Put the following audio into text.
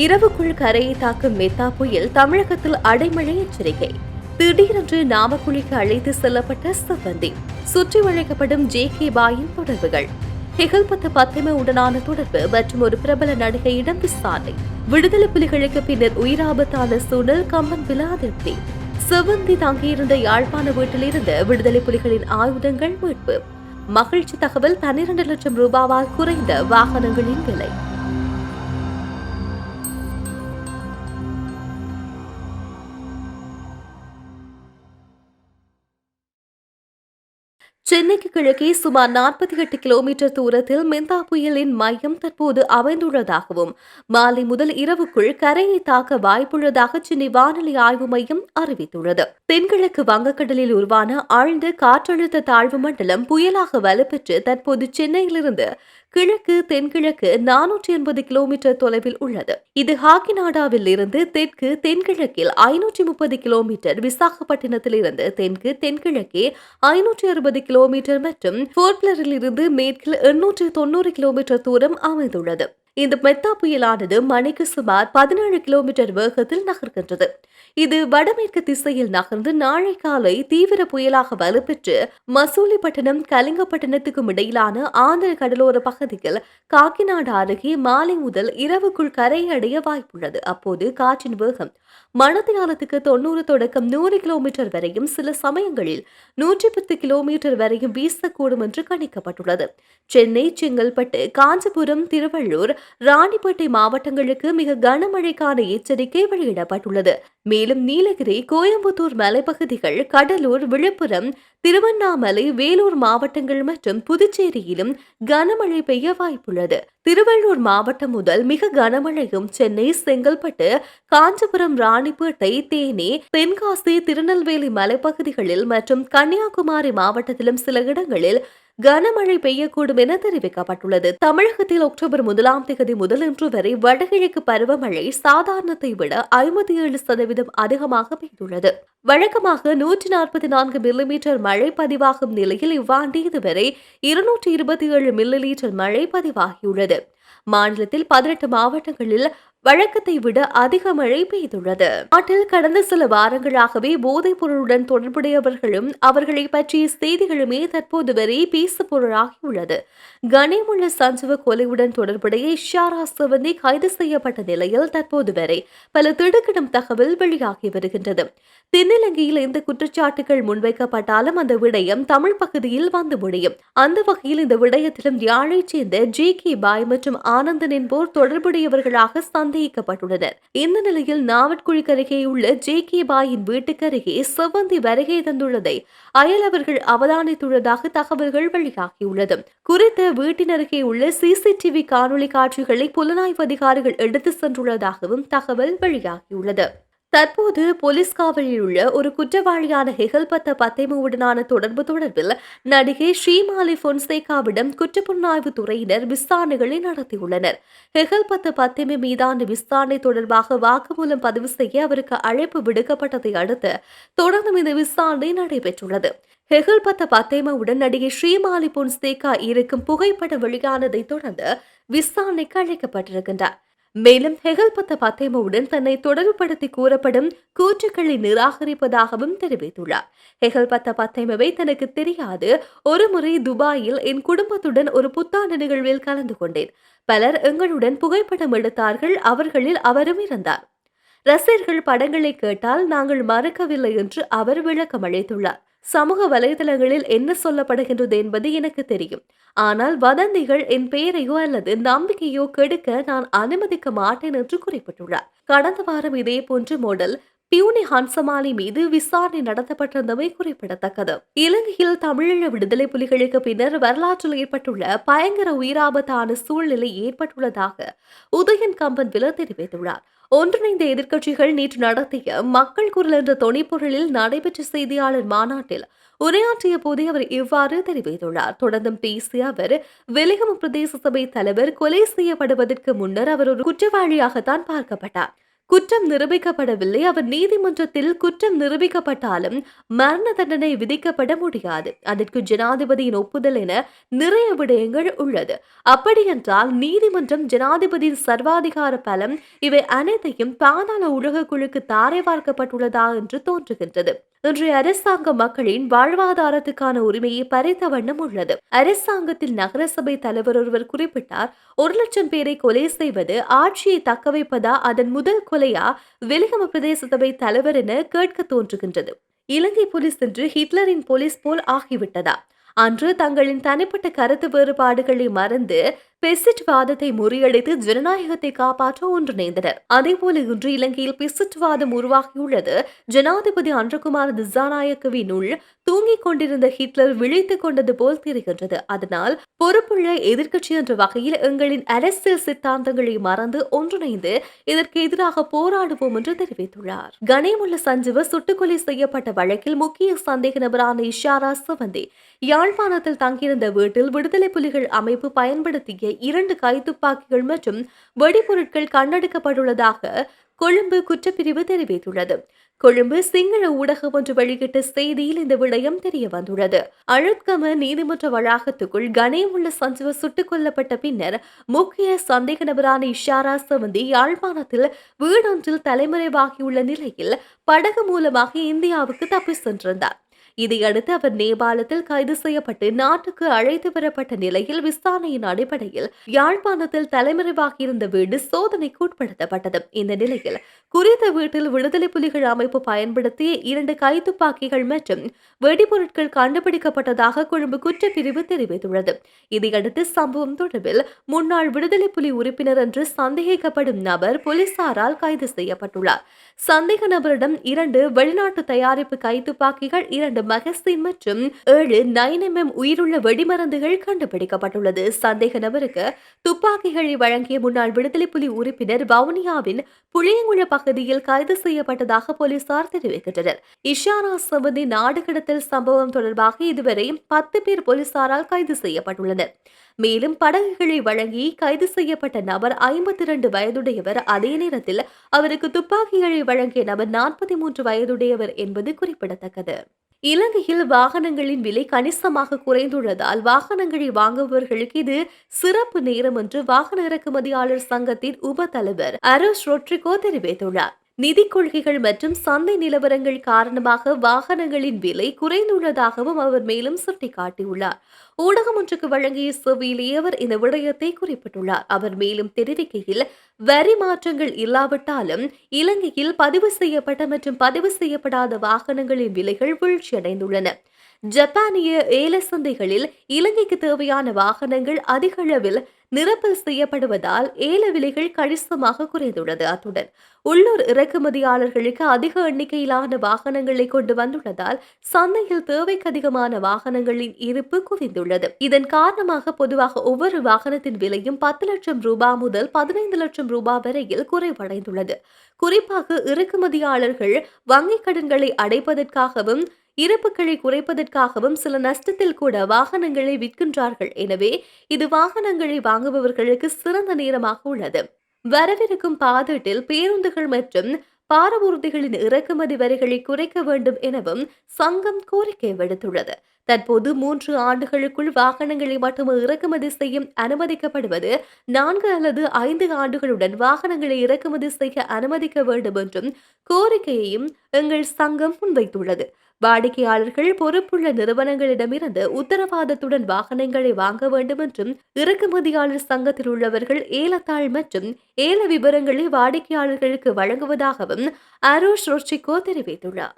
இரவுக்குள் கரையை தாக்கும் மெத்தா புயல் தமிழகத்தில் அடைமழை எச்சரிக்கை. திடீரென்று நாமக்குழிக்கு அழைத்து செல்லப்பட்ட சிவந்தி சுற்றி வளைக்கப்படும் ஜே கே பாயின் தொடர்புகள். ஹெகல்பத்து பத்திம உடனான தொடர்பு மற்றும் ஒரு பிரபல நடிகையிடம் விசாரணை. விடுதலை புலிகளுக்கு பின்னர் உயிராபத்தான சூழல் கம்பன் விழா அதிருப்தி சிவந்தி தங்கியிருந்த யாழ்ப்பாண வீட்டிலிருந்து விடுதலை புலிகளின் ஆயுதங்கள் மீட்பு. மகிழ்ச்சி தகவல் பன்னிரண்டு லட்சம் ரூபாவால் குறைந்த வாகனங்களின் விலை. சென்னைக்கு கிழக்கே சுமார் நாற்பத்தி எட்டு கிலோமீட்டர் தூரத்தில் மெந்தா புயலின் மையம் தற்போது அமைந்துள்ளதாகவும் மாலை முதல் இரவுக்குள் கரையை தாக்க வாய்ப்புள்ளதாக சென்னை வானிலை ஆய்வு மையம் அறிவித்துள்ளது. தென்கிழக்கு வங்கக்கடலில் உருவான ஆழ்ந்த காற்றழுத்த தாழ்வு மண்டலம் புயலாக வலுப்பெற்று தற்போது சென்னையிலிருந்து கிழக்கு தென்கிழக்கு நானூற்றி எண்பது கிலோமீட்டர் தொலைவில் உள்ளது. இது ஹாக்கிநாடாவில் இருந்து தெற்கு தென்கிழக்கில் ஐநூற்றி முப்பது கிலோமீட்டர் விசாகப்பட்டினத்தில் இருந்து தெற்கு தென்கிழக்கே ஐநூற்றி அறுபது கிலோமீட்டர் மற்றும் போர்ட்லரில் இருந்து மேற்கில் எண்ணூற்று தொண்ணூறு கிலோமீட்டர் தூரம் அமைந்துள்ளது. இந்த மெத்தா புயலானது மணிக்கு சுமார் பதினேழு கிலோமீட்டர் வேகத்தில் நகர்கின்றது. இது வடமேற்கு திசையில் நகர்ந்து நாளை காலை தீவிர புயலாக வலுப்பெற்று மசூலிப்பட்டினம் கலிங்கப்பட்டினத்துக்கும் இடையிலான ஆந்திர கடலோர பகுதியில் காக்கிநாடு அருகே மாலை முதல் இரவுக்குள் கரையடைய வாய்ப்புள்ளது. அப்போது காற்றின் வேகம் மணத்தியாலத்துக்கு தொண்ணூறு தொடக்கம் நூறு கிலோமீட்டர் வரையும் சில சமயங்களில் நூற்றி பத்து கிலோமீட்டர் வரையும் வீசக்கூடும் என்று கணிக்கப்பட்டுள்ளது. சென்னை செங்கல்பட்டு காஞ்சிபுரம் திருவள்ளூர் ராணிப்பேட்டை மாவட்டங்களுக்கு மிக கனமழைக்கான எச்சரிக்கை வெளியிடப்பட்டுள்ளது. மேலும் நீலகிரி கோயம்புத்தூர் மலைப்பகுதிகள் கடலூர் விழுப்புரம் திருவண்ணாமலை வேலூர் மாவட்டங்கள் மற்றும் புதுச்சேரியிலும் கனமழை பெய்ய வாய்ப்புள்ளது. திருவள்ளூர் மாவட்டம் முதல் மிக கனமழையும் சென்னை செங்கல்பட்டு காஞ்சிபுரம் ராணிப்பேட்டை தேனி தென்காசி திருநெல்வேலி மலைப்பகுதிகளில் மற்றும் கன்னியாகுமரி மாவட்டத்திலும் சில இடங்களில் கனமழை பெய்யக்கூடும் என தெரிவிக்கப்பட்டுள்ளது. தமிழகத்தில் அக்டோபர் முதலாம் தேதி முதல் இன்று வரை வடகிழக்கு பருவமழை சாதாரணத்தை விட ஐம்பத்தி ஏழு சதவீதம் அதிகமாக பெய்துள்ளது. வழக்கமாக நூற்றி நாற்பத்தி நான்கு மில்லிமீட்டர் மழை பதிவாகும் நிலையில் இவ்வாண்டு இதுவரை இருநூற்றி இருபத்தி ஏழு மில்லிலீட்டர் மழை பதிவாகியுள்ளது. மாநிலத்தில் பதினெட்டு மாவட்டங்களில் வழக்கத்தை விட அதிக மழை பெய்துள்ளது. நாட்டில் கடந்த சில வாரங்களாகவே போதைப் பொருளுடன் தொடர்புடையவர்களும் அவர்களை பற்றிய செய்திகளுமே தற்போது வரை பேசுபொருளாகியுள்ளது கனிமுள்ள சஞ்சீவ கொலையுடன் தொடர்புடைய இஷாரா சிவந்தி கைது செய்யப்பட்ட நிலையில் தற்போது வரை பல திடுக்கிடும் தகவல் வெளியாகி வருகின்றது. தென்னிலங்கையில் இந்த குற்றச்சாட்டுகள் முன்வைக்கப்பட்டாலும் அந்த விடயம் தமிழ் பகுதியில் வந்து முடியும். அந்த வகையில் இந்த விடயத்திலும் யாழைச் சேர்ந்த ஜே கே பாய் மற்றும் ஆனந்தன் என்போர் தொடர்புடையவர்களாக சந்தேகிக்கப்பட்டுள்ளனர். இந்த நிலையில் நாவட்குழிக்கு அருகே உள்ள ஜே கே பாயின் வீட்டுக்கு அருகே செவ்வந்தி வருகை தந்துள்ளதை அயலவர்கள் அவதானித்துள்ளதாக தகவல்கள் வெளியாகியுள்ளது. குறித்த வீட்டின் அருகே உள்ள சிசிடிவி காணொலி காட்சிகளை புலனாய்வு அதிகாரிகள் எடுத்து சென்றுள்ளதாகவும் தகவல் வெளியாகியுள்ளது. தற்போது போலீஸ் காவலில் உள்ள ஒரு குற்றவாளியான ஹெகல்பத்த பத்தேமுவுடனான தொடர்பு தொடர்பில் நடிகை ஸ்ரீமாலி பொன்சேகாவிடம் குற்றப்புலனாய்வு துறையினர் விசாரணைகளை நடத்தியுள்ளனர். ஹெகல்பத்த பத்தேமு மீதான விசாரணை தொடர்பாக வாக்குமூலம் பதிவு செய்ய அவருக்கு அழைப்பு விடுக்கப்பட்டதை அடுத்து தொடர்ந்தும் இந்த விசாரணை நடைபெற்றுள்ளது. ஹெகல்பத்த பத்தேமாவுடன் நடிகை ஸ்ரீமாலி பொன்சேகா இருக்கும் புகைப்படம் வெளியானதை தொடர்ந்து விசாரணைக்கு அழைக்கப்பட்டிருக்கின்றார். மேலும் ஹெகல்பத்த பத்தேமுவுடன் தன்னை தொடர்புபடுத்தி கூறப்படும் கூற்றுக்களை நிராகரிப்பதாகவும் தெரிவித்துள்ளார். ஹெகல்பத்த பத்தேமுவை தனக்கு தெரியாது. ஒரு முறை துபாயில் என் குடும்பத்துடன் ஒரு புத்தாண்டு நிகழ்வில் கலந்து கொண்டேன். பலர் எங்களுடன் புகைப்படம் எடுத்தார்கள். அவர்களில் அவரும் இருந்தார். ரசிகர்கள் படங்களை கேட்டால் நாங்கள் மறக்கவில்லை என்று அவர் விளக்கம் அளித்துள்ளார் சமூக வலைதளங்களில் என்ன சொல்லப்படுகின்றது என்பது எனக்கு தெரியும். ஆனால் வதந்திகள் என் பெயரையோ அல்லது நம்பிக்கையோ கெடுக்க நான் அனுமதிக்க மாட்டேன் என்று குறிப்பிட்டுள்ளார். கடந்த வாரம் இதே போன்று மோடல் பியூனி ஹன்சமாலி மீது விசாரணை நடத்தப்பட்டிருந்தமை குறிப்பிடத்தக்கது. இலங்கையில் தமிழீழ விடுதலை புலிகளுக்கு பின்னர் வரலாற்றில் ஏற்பட்டுள்ள பயங்கர உயிராபத்தான சூழ்நிலை ஏற்பட்டுள்ளதாக உதயன் கம்பன் வில தெரிவித்துள்ளார். ஒன்றிணைந்த எதிர்க்கட்சிகள் நேற்று நடத்திய மக்கள் குரல் என்ற தொனிப்பொருளில் நடைபெற்ற செய்தியாளர் மாநாட்டில் உரையாற்றிய போதே அவர் இவ்வாறு தெரிவித்துள்ளார். தொடர்ந்தும் பேசிய அவர் வெலிகம பிரதேச சபை தலைவர் கொலை செய்யப்படுவதற்கு முன்னர் அவர் ஒரு குற்றவாளியாகத்தான் பார்க்கப்பட்டார். குற்றம் நிரூபிக்கப்படவில்லை. அவர் நீதிமன்றத்தில் குற்றம் நிரூபிக்கப்பட்டாலும் மரண தண்டனை விதிக்கப்பட முடியாது. அதற்கு ஜனாதிபதியின் ஒப்புதல் என நிறைய விடயங்கள் உள்ளது. அப்படியென்றால் நீதிமன்றம் ஜனாதிபதியின் சர்வாதிகார பலம் இவை அனைத்தையும் பாதாள உலக குழுக்கு தாரை பார்க்கப்பட்டுள்ளதா என்று தோன்றுகின்றது. இன்றைய அரசாங்க மக்களின் வாழ்வாதாரத்துக்கான உரிமையை பறித்த வண்ணம் உள்ளது. அரசாங்கத்தில் நகரசபை தலைவர் ஒருவர் குறிப்பிட்டார் ஒரு லட்சம் பேரை கொலை செய்வது ஆட்சியை தக்க வைப்பதா அதன் முதல் தற்கொலையா வெளிகம பிரதேச சபை தலைவர் என கேட்க தோன்றுகின்றது. இலங்கை போலீஸ் என்று ஹிட்லரின் போலீஸ் போல் ஆகிவிட்டதா? அன்று தங்களின் தனிப்பட்ட கருத்து வேறுபாடுகளை மறந்து பெசிட் வாதத்தை முறியடித்து ஜனநாயகத்தை காப்பாற்ற ஒன்றிணைந்தனர். அதேபோல இன்று இலங்கையில் பெசிட் வாதம் உருவாகியுள்ளது. ஜனாதிபதி அன்றகுமார் திசாநாயக்கவினுள் தூங்கிக் கொண்டிருந்த ஹிட்லர் விழித்துக் கொண்டது போல் தெரிகின்றது. அதனால் பொறுப்புள்ள எதிர்க்கட்சி என்ற வகையில் எங்களின் அரசியல் சித்தாந்தங்களை மறந்து ஒன்றிணைந்து இதற்கு எதிராக போராடுவோம் என்று தெரிவித்துள்ளார். கணேமுள்ள சஞ்சீவ சுட்டுக்கொலை செய்யப்பட்ட வழக்கில் முக்கிய சந்தேக நபரான இஷாரா சிவந்தி யாழ்ப்பாணத்தில் தங்கியிருந்த வீட்டில் விடுதலை புலிகள் அமைப்பு பயன்படுத்திய இரண்டு கைத்துப்பாக்கிகள் மற்றும் வெடிபொருட்கள் கண்டெடுக்கப்பட்டுள்ளதாக கொழும்பு குற்றப்பிரிவு தெரிவித்துள்ளது. கொழும்பு சிங்கள ஊடகம் ஒன்று வெளியிட்ட செய்தியில் இந்த விடயம் தெரிய வந்துள்ளது அழுத்கம நீதிமன்ற வளாகத்துக்குள் கணேமுள்ள சஞ்சீவ சுட்டுக் கொல்லப்பட்ட பின்னர் முக்கிய சந்தேக நபரான இஷாரா சவந்தி யாழ்ப்பாணத்தில் வீடொன்றில் தலைமறைவாகியுள்ள நிலையில் படகு மூலமாக இந்தியாவுக்கு தப்பி சென்றிருந்தார். இதையடுத்து அவர் நேபாளத்தில் கைது செய்யப்பட்டு நாட்டுக்கு அழைத்து வரப்பட்ட நிலையில் விசாரணையின் அடிப்படையில் யாழ்ப்பாணத்தில் தலைமறைவாகியிருந்த வீடு சோதனைக்கு உட்படுத்தப்பட்டது. இந்த நிலையில் குறித்த வீட்டில் விடுதலை புலிகள் அமைப்பு பயன்படுத்திய இரண்டு கைத்துப்பாக்கிகள் மற்றும் வெடிபொருட்கள் கண்டுபிடிக்கப்பட்டதாக கொழும்பு குற்றப்பிரிவு தெரிவித்துள்ளது. இதையடுத்து சம்பவம் தொடர்பில் முன்னாள் விடுதலை புலி உறுப்பினர் என்று சந்தேகிக்கப்படும் நபர் போலீசாரால் கைது செய்யப்பட்டுள்ளார். சந்தேக நபரிடம் இரண்டு வெளிநாட்டு தயாரிப்பு கைத்துப்பாக்கிகள் இரண்டு மகசி மற்றும் ஏழு நைன் எம்எம் உயிருள்ள வெடிமருந்துகள் கண்டுபிடிக்கப்பட்டுள்ளது. சந்தேக நபருக்கு துப்பாக்கிகளை வழங்கிய முன்னாள் விடுதலை புலி உறுப்பினர் வவுனியாவின் புளியங்குள பகுதியில் கைது செய்யப்பட்டதாக போலீசார் தெரிவிக்கின்றனர். இஷாரா சமதி நாடு கடத்தல் சம்பவம் தொடர்பாக இதுவரை பத்து பேர் போலீசாரால் கைது செய்யப்பட்டுள்ளனர். மேலும் படகுகளை வழங்கி கைது செய்யப்பட்ட நபர் ஐம்பத்தி இரண்டு வயதுடையவர். அதே நேரத்தில் அவருக்கு துப்பாக்கிகளை வழங்கிய நபர் நாற்பத்தி மூன்று வயதுடையவர் என்பது குறிப்பிடத்தக்கது. இலங்கையில் வாகனங்களின் விலை கணிசமாக குறைந்துள்ளதால் வாகனங்களை வாங்குபவர்களுக்கு இது சிறப்பு நேரம் என்று வாகன இறக்குமதியாளர் சங்கத்தின் உப தலைவர் அரோஸ் ரொட்ரிகோ தெரிவித்துள்ளார். நிதி கொள்கைகள் மற்றும் சந்தை நிலவரங்கள் காரணமாக வாகனங்களின் விலை குறைந்துள்ளதாகவும் அவர் மேலும் சுட்டிக்காட்டியுள்ளார். ஊடகம் ஒன்றுக்கு வழங்கிய செவ்வியிலேயே அவர் இந்த விடயத்தை குறிப்பிட்டுள்ளார். அவர் மேலும் தெரிவிக்கையில் வரி மாற்றங்கள் இல்லாவிட்டாலும் இலங்கையில் பதிவு செய்யப்பட்ட மற்றும் பதிவு செய்யப்படாத வாகனங்களின் விலைகள் வீழ்ச்சியடைந்துள்ளன. ஜப்பானிய ஏல சந்தைகளில் இலங்கைக்கு தேவையான வாகனங்கள் அதிக அளவில் நிரப்பல் செய்யப்படுவதால் ஏல விலைகள் கணிசமாக குறைந்துள்ளது. அத்துடன் உள்ளூர் இறக்குமதியாளர்களுக்கு அதிக எண்ணிக்கையிலான வாகனங்களை கொண்டு வந்துள்ளதால் சந்தையில் தேவைக்கு அதிகமான வாகனங்களின் இருப்பு குவிந்துள்ளது. இதன் காரணமாக பொதுவாக ஒவ்வொரு வாகனத்தின் விலையும் பத்து லட்சம் ரூபாய் முதல் பதினைந்து லட்சம் ரூபாய் வரையில் குறைவடைந்துள்ளது. குறிப்பாக இறக்குமதியாளர்கள் வங்கிக் கடன்களை அடைப்பதற்காகவும் இருப்புகளை குறைப்பதற்காகவும் சில நஷ்டத்தில் கூட வாகனங்களை விற்கின்றார்கள். எனவே இது வாகனங்களை வாங்குபவர்களுக்கு சிறந்த நேரமாக உள்ளது. வரவிருக்கும் பாதீட்டில் பேருந்துகள் மற்றும் பாரவூர்திகளின் இறக்குமதி வரிகளை குறைக்க வேண்டும் எனவும் சங்கம் கோரிக்கை விடுத்துள்ளது. தற்போது மூன்று ஆண்டுகளுக்குள் வாகனங்களை மட்டுமே இறக்குமதி செய்ய அனுமதிக்கப்படுவது நான்கு அல்லது ஐந்து ஆண்டுகளுடன் வாகனங்களை இறக்குமதி செய்ய அனுமதிக்க வேண்டும் என்றும் கோரிக்கையையும் எங்கள் சங்கம் முன்வைத்துள்ளது. வாடிக்கையாளர்கள் பொறுப்புள்ள நிறுவனங்களிடமிருந்து உத்தரவாதத்துடன் வாகனங்களை வாங்க வேண்டும் என்றும் இறக்குமதியாளர் சங்கத்தில் உள்ளவர்கள் ஏலத்தாள் மற்றும் ஏல விவரங்களை வாடிக்கையாளர்களுக்கு வழங்குவதாகவும் அரோஷ் ரோச்சிகோ தெரிவித்துள்ளார்.